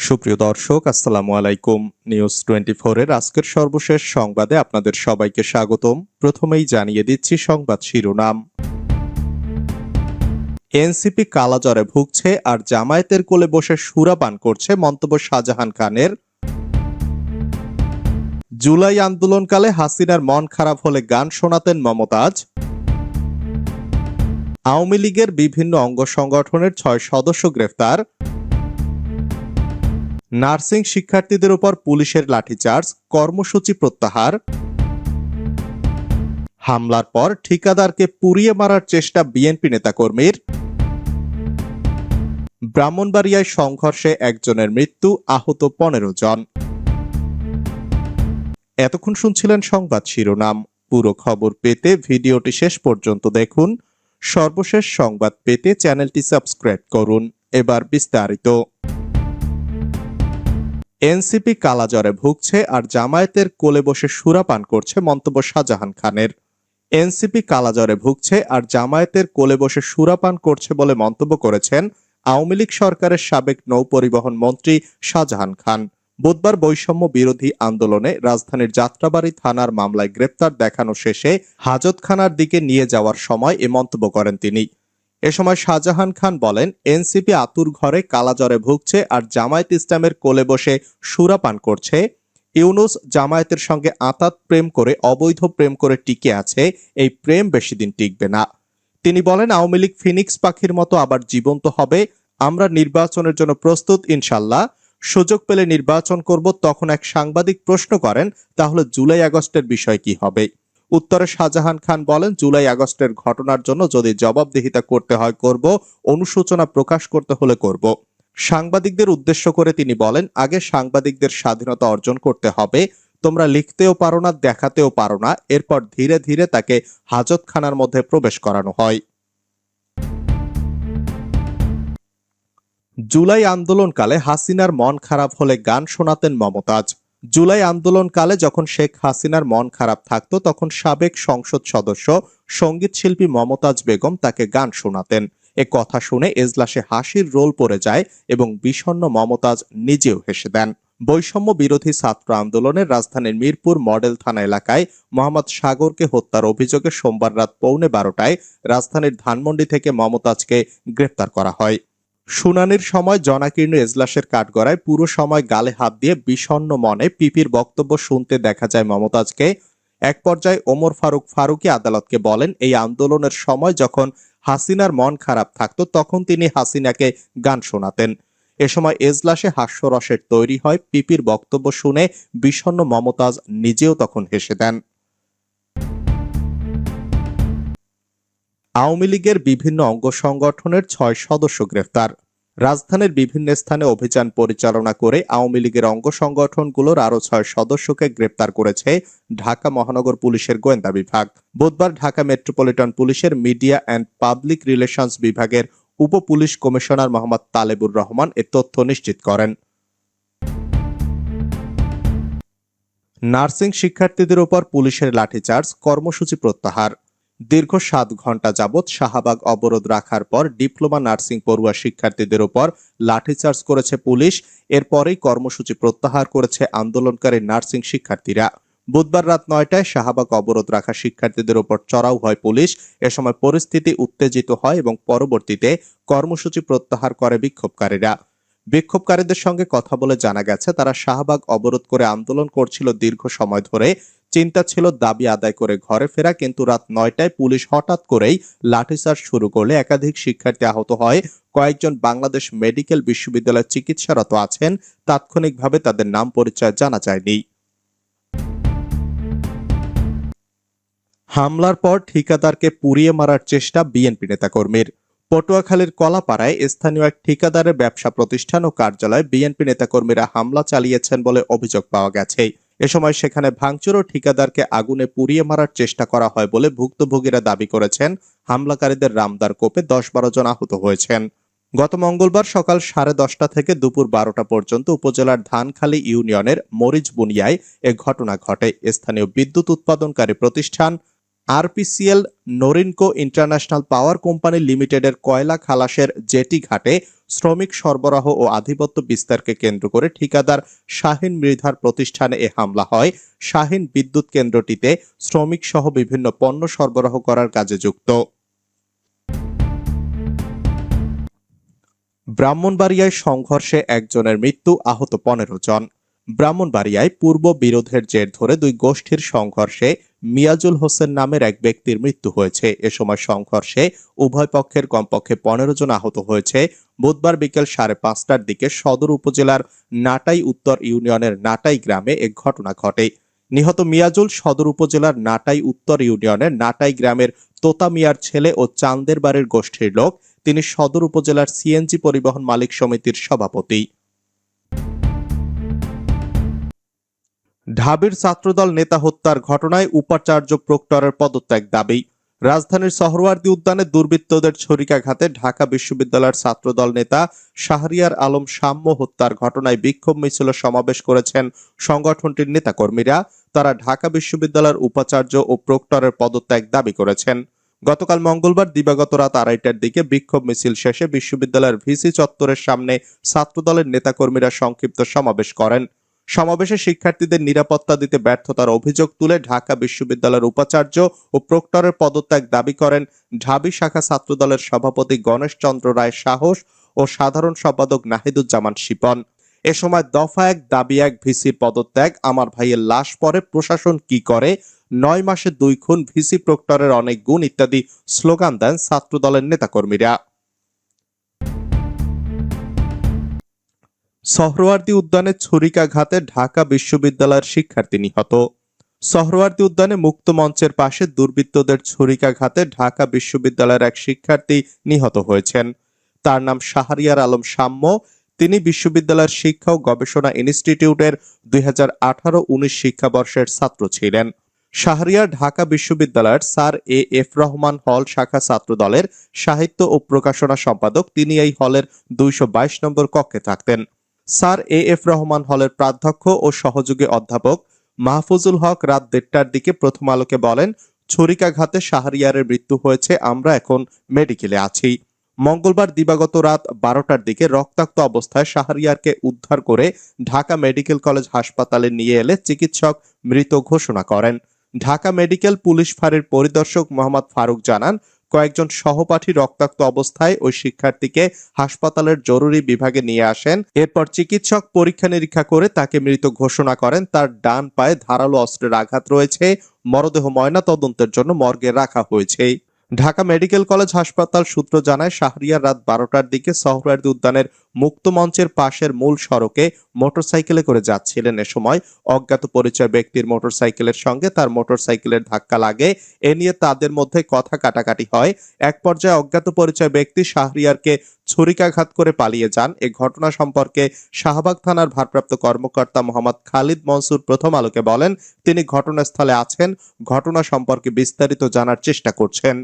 সুপ্রিয় দর্শক, আসসালামু আলাইকুম। নিউজ টোয়েন্টি এর আজকের সর্বশেষ সংবাদে আপনাদের সবাইকে স্বাগতম। প্রথমেই জানিয়ে দিচ্ছি সংবাদ শিরোনাম। এনসিপি কালাজ্বরে ভুগছে আর জামায়াতের কোলে বসে সুরাপান করছে মন্তব্য শাহজাহান খানের। জুলাই আন্দোলনকালে হাসিনার মন খারাপ হলে গান শোনাতেন মমতাজ। আওয়ামী লীগের বিভিন্ন অঙ্গ সংগঠনের ছয় সদস্য গ্রেফতার। নার্সিং শিক্ষার্থীদের উপর পুলিশের লাঠিচার্জ, কর্মসূচি প্রত্যাহার। হামলার পর ঠিকাদারকে পুড়িয়ে মারার চেষ্টা বিএনপি নেতাকর্মীর। ব্রাহ্মণবাড়িয়ায় সংঘর্ষে একজনের মৃত্যু, আহত পনেরো জন। এতক্ষণ শুনছিলেন সংবাদ শিরোনাম। পুরো খবর পেতে ভিডিওটি শেষ পর্যন্ত দেখুন। সর্বশেষ সংবাদ পেতে চ্যানেলটি সাবস্ক্রাইব করুন। এবার বিস্তারিত। এনসিপি কালাজ্বরে ভুগছে আর জামায়াতের কোলে বসে সুরাপান করছে মন্তব্য শাহজাহান খানের। এনসিপি কালাজ্বরে ভুগছে আর জামায়াতের কোলে বসে সুরাপান করছে বলে মন্তব্য করেছেন আওয়ামী লীগ সরকারের সাবেক নৌ পরিবহন মন্ত্রী শাহজাহান খান। বুধবার বৈষম্য বিরোধী আন্দোলনে রাজধানীর যাত্রাবাড়ি থানার মামলায় গ্রেপ্তার দেখানো শেষে হাজতখানার দিকে নিয়ে যাওয়ার সময় এ মন্তব্য করেন তিনি। এ সময় শাহজাহান খান বলেন, এনসিপি আতুর ঘরে কালাজ্বরে ভুগছে আর জামায়াত ইসলামের কোলে বসে সুরাপান করছে। ইউনুস জামায়াতের সঙ্গে আতাত প্রেম করে, অবৈধ প্রেম করে টিকে আছে, এই প্রেম বেশি দিন টিকবে না। তিনি বলেন, আওয়ামী লীগ ফিনিক্স পাখির মতো আবার জীবন্ত হবে, আমরা নির্বাচনের জন্য প্রস্তুত, ইনশাল্লাহ। সুযোগ পেলে নির্বাচন করব, তখন এক সাংবাদিক প্রশ্ন করেন, তাহলে জুলাই আগস্টের বিষয় কি হবে? উত্তরে শাহজাহান খান বলেন, জুলাই আগস্টের ঘটনার জন্য যদি জবাবদিহিতা করতে হয়, করব। অনুশোচনা প্রকাশ করতে হলে করব। সাংবাদিকদের উদ্দেশ্য করে তিনি বলেন, আগে সাংবাদিকদের স্বাধীনতা অর্জন করতে হবে। তোমরা লিখতেও পারো না, দেখাতেও পারো না। এরপর ধীরে ধীরে তাকে হাজতখানার মধ্যে প্রবেশ করানো হয়। জুলাই আন্দোলনকালে হাসিনার মন খারাপ হলে গান শোনাতেন মমতাজ। জুলাই আন্দোলনকালে যখন শেখ হাসিনার মন খারাপ থাকতো, তখন সাবেক সংসদ সদস্য সংগীত শিল্পী মমতাজ বেগম তাকে গান শোনাতেন। এ কথা শুনে এজলাসে হাসির রোল পড়ে যায় এবং বিষণ্ণ মমতাজ নিজেও হেসে দেন। বৈষম্য বিরোধী ছাত্র আন্দোলনের রাজধানীর মিরপুর মডেল থানা এলাকায় মোহাম্মদ সাগরকে হত্যার অভিযোগে সোমবার রাত পৌনে বারোটায় রাজধানীর ধানমন্ডি থেকে মমতাজকে গ্রেপ্তার করা হয়। শুনানির সময় জনাকীর্ণ এজলাসের কাঠগড়ায় পুরো সময় গালে হাত দিয়ে বিষণ্ণ মনে পিপির বক্তব্য শুনতে দেখা যায় মমতাজকে। এক পর্যায়ে ওমর ফারুক ফারুকি আদালতকে বলেন, এই আন্দোলনের সময় যখন হাসিনার মন খারাপ থাকতো, তখন তিনি হাসিনাকে গান শোনাতেন। এ সময় এজলাসে হাস্যরসের তৈরি হয়, পিপির বক্তব্য শুনে বিষণ্ণ মমতাজ নিজেও তখন হেসে দেন। আওয়ামী লীগের বিভিন্ন অঙ্গ সংগঠনের ছয় সদস্য গ্রেফতার। রাজধানীর বিভিন্ন স্থানে অভিযান পরিচালনা করে আওয়ামী লীগের অঙ্গ সংগঠনগুলোর আরও ছয় সদস্যকে গ্রেপ্তার করেছে ঢাকা মহানগর পুলিশের গোয়েন্দা বিভাগ। বুধবার ঢাকা মেট্রোপলিটন পুলিশের মিডিয়া অ্যান্ড পাবলিক রিলেশনস বিভাগের উপ পুলিশ কমিশনার মোহাম্মদ তালেবুর রহমান এ তথ্য নিশ্চিত করেন। নার্সিং শিক্ষার্থীদের উপর পুলিশের লাঠিচার্জ, কর্মসূচি প্রত্যাহার। দীর্ঘ সাত ঘণ্টা যাবৎ শাহবাগ অবরোধ রাখার পর ডিপ্লোমা নার্সিং পড়ুয়া শিক্ষার্থীদের উপর লাঠিচার্জ করেছে পুলিশ। এরপরেই কর্মসূচি প্রত্যাহার করেছে আন্দোলনকারী নার্সিং শিক্ষার্থীরা। বুধবার রাত নয়টায় শাহবাগ অবরোধ রাখা শিক্ষার্থীদের ওপর চড়াও হয় পুলিশ। এ সময় পরিস্থিতি উত্তেজিত হয় এবং পরবর্তীতে কর্মসূচি প্রত্যাহার করে বিক্ষোভকারীরা। বিক্ষোভকারীদের সঙ্গে কথা বলে জানা গেছে, তারা শাহবাগ অবরোধ করে আন্দোলন করছিল দীর্ঘ সময় ধরে। চিন্তা ছিল দাবি আদায় করে ঘরে ফেরা, কিন্তু রাত নয়টায় পুলিশ হঠাৎ করেই লাঠিচার্জ শুরু করলে একাধিক শিক্ষার্থী আহত হয়। কয়েকজন বাংলাদেশ মেডিকেল বিশ্ববিদ্যালয়ে চিকিৎসারত আছেন, তাৎক্ষণিকভাবে তাদের নাম পরিচয় জানা যায়নি। হামলার পর ঠিকাদারকে পুড়িয়ে মারার চেষ্টা বিএনপি নেতাকর্মীর। পটুয়াখালীর কলাপাড়ায় স্থানীয় এক ঠিকাদারের ব্যবসা প্রতিষ্ঠান ও কার্যালয়ে বিএনপি নেতাকর্মীরা হামলা চালিয়েছেন বলে অভিযোগ পাওয়া গেছে। এ সময় সেখানে ভাঙচুর ও ঠিকাদারকে আগুনে পুড়িয়ে মারার চেষ্টা করা হয় বলে ভুক্তভোগীরা দাবি করেছেন। হামলাকারীদের রামদার কোপে দশ বারো জন আহত হয়েছেন। গত মঙ্গলবার সকাল সাড়ে দশটা থেকে দুপুর বারোটা পর্যন্ত উপজেলার ধানখালী ইউনিয়নের মরিচ বুনিয়ায় এ ঘটনা ঘটে। স্থানীয় বিদ্যুৎ উৎপাদনকারী প্রতিষ্ঠান RPCL NORINCO International Power Company লিমিটেডের কয়লা খালাসের জেটি ঘাটে শ্রমিক সরবরাহ ও আধিপত্য বিস্তারকে কেন্দ্র করে ঠিকাদার শাহিন মৃধার প্রতিষ্ঠানে এ হামলা হয়। শাহিন বিদ্যুৎ কেন্দ্রটিতে শ্রমিক সহ বিভিন্ন পণ্য সরবরাহ করার কাজে যুক্ত। ব্রাহ্মণবাড়িয়ায় সংঘর্ষে একজনের মৃত্যু, আহত পনেরো জন। ব্রাহ্মণবাড়িয়ায় পূর্ব বিরোধের জের ধরে দুই গোষ্ঠীর সংঘর্ষে মিয়াজুল হোসেন নামের এক ব্যক্তির মৃত্যু হয়েছে। এ সময় সংঘর্ষে উভয় পক্ষের কমপক্ষে পনেরো জন আহত হয়েছে। বুধবার বিকেল সাড়ে পাঁচটার দিকে সদর উপজেলার নাটাই উত্তর ইউনিয়নের নাটাই গ্রামে এক ঘটনা ঘটে। নিহত মিয়াজুল সদর উপজেলার নাটাই উত্তর ইউনিয়নের নাটাই গ্রামের তোতা মিয়ার ছেলে ও চান্দের বাড়ির গোষ্ঠীর লোক। তিনি সদর উপজেলার সিএনজি পরিবহন মালিক সমিতির সভাপতি। ঢাবির ছাত্রদল নেতা হত্যার ঘটনায় উপাচার্য প্রক্টরের পদত্যাগ দাবি। রাজধানীর সহরওয়ার্দী উদ্যানে দুর্বৃত্তদের ছরিকাঘাতে ঢাকা বিশ্ববিদ্যালয়ের ছাত্রদল নেতা শাহরিয়ার আলম সাম্য হত্যার ঘটনায় বিক্ষোভ মিছিল সমাবেশ করেছেন সংগঠনটির নেতাকর্মীরা। তারা ঢাকা বিশ্ববিদ্যালয়ের উপাচার্য ও প্রক্টরের পদত্যাগ দাবি করেছেন। গতকাল মঙ্গলবার দিবাগত রাত আড়াইটার দিকে বিক্ষোভ মিছিল শেষে বিশ্ববিদ্যালয়ের ভিসি চত্বরের সামনে ছাত্রদলের নেতাকর্মীরা সংক্ষিপ্ত সমাবেশ করেন। সমাবেশে শিক্ষার্থীদের নিরাপত্তা দিতে ব্যর্থতার অভিযোগ তুলে ঢাকা বিশ্ববিদ্যালয়ের উপাচার্য ও প্রক্টরের পদত্যাগ দাবি করেন ঢাবি শাখা ছাত্রদলের সভাপতি গণেশ চন্দ্র রায় সাহস ও সাধারণ সম্পাদক নাহিদুজ্জামান শিপন। এ সময় দফা এক, দাবি এক ভিসির পদত্যাগ, আমার ভাইয়ের লাশ পরে প্রশাসন কি করে, নয় মাসে দুই খুন, ভিসি প্রক্টরের অনেক গুণ ইত্যাদি স্লোগান দেন ছাত্রদলের নেতাকর্মীরা। সহরওয়ার্দী উদ্যানে ছুরিকাঘাতে ঢাকা বিশ্ববিদ্যালয়ের শিক্ষার্থী নিহত। সহরওয়ার্দী উদ্যানে মুক্ত মঞ্চের পাশে দুর্বৃত্তদের ছুরিকাঘাতে ঢাকা বিশ্ববিদ্যালয়ের এক শিক্ষার্থী নিহত হয়েছেন। তার নাম শাহরিয়ার আলম সাম্য। তিনি বিশ্ববিদ্যালয়ের শিক্ষা ও গবেষণা ইনস্টিটিউটের দুই হাজার আঠারো উনিশ শিক্ষাবর্ষের ছাত্র ছিলেন। শাহরিয়ার ঢাকা বিশ্ববিদ্যালয়ের স্যার এ এফ রহমান হল শাখা ছাত্র দলের সাহিত্য ও প্রকাশনা সম্পাদক। তিনি এই হলের দুইশো বাইশ নম্বর কক্ষে থাকতেন। স্যার এ এফ রহমান হলের প্রাধ্যক্ষ ও সহযোগী অধ্যাপক মাহফুজুল হক রাত দেড়টার দিকে প্রথম আলোকে বলেন, ছুরিকাঘাতে শাহরিয়ারের মৃত্যু হয়েছে, আমরা এখন মেডিকেলে আছি। মঙ্গলবার দিবাগত রাত বারোটার দিকে রক্তাক্ত অবস্থায় শাহরিয়ারকে উদ্ধার করে ঢাকা মেডিকেল কলেজ হাসপাতালে নিয়ে এলে চিকিৎসক মৃত ঘোষণা করেন। ঢাকা মেডিকেল পুলিশ ফাঁড়ির পরিদর্শক মোহাম্মদ ফারুক জানান কয়েকজন সহপাঠী রক্তাক্ত অবস্থায় ওই শিক্ষার্থীকে হাসপাতালের জরুরি বিভাগে নিয়ে আসেন। এরপর চিকিৎসক পরীক্ষা নিরীক্ষা করে তাকে মৃত ঘোষণা করেন। তার ডান পায়ে ধারালো অস্ত্রের আঘাত রয়েছে। মরদেহ ময়না তদন্তের জন্য মর্গে রাখা হয়েছে। ঢাকা মেডিকেল কলেজ হাসপাতাল সূত্র জানায়, শাহরিয়ার রাত বারোটার দিকে সহরার্দি উদ্যানের মুক্ত মঞ্চের পাশের মূল সড়কে মোটরসাইকেলে করে যাচ্ছিলেন। এ সময় অজ্ঞাত পরিচয় ব্যক্তির মোটরসাইকেলের সঙ্গে তার মোটরসাইকেলের ধাক্কা লাগে। এ নিয়ে তাদের মধ্যে কথা কাটাকাটি হয়। এক পর্যায়ে অজ্ঞাত পরিচয় ব্যক্তি শাহরিয়ারকে ছুরিকাঘাত করে পালিয়ে যান। এ ঘটনা সম্পর্কে শাহবাগ থানার ভারপ্রাপ্ত কর্মকর্তা মোহাম্মদ খালিদ মনসুর প্রথম আলোকে বলেন, তিনি ঘটনাস্থলে আছেন। ঘটনা সম্পর্কে বিস্তারিত জানার চেষ্টা করছেন।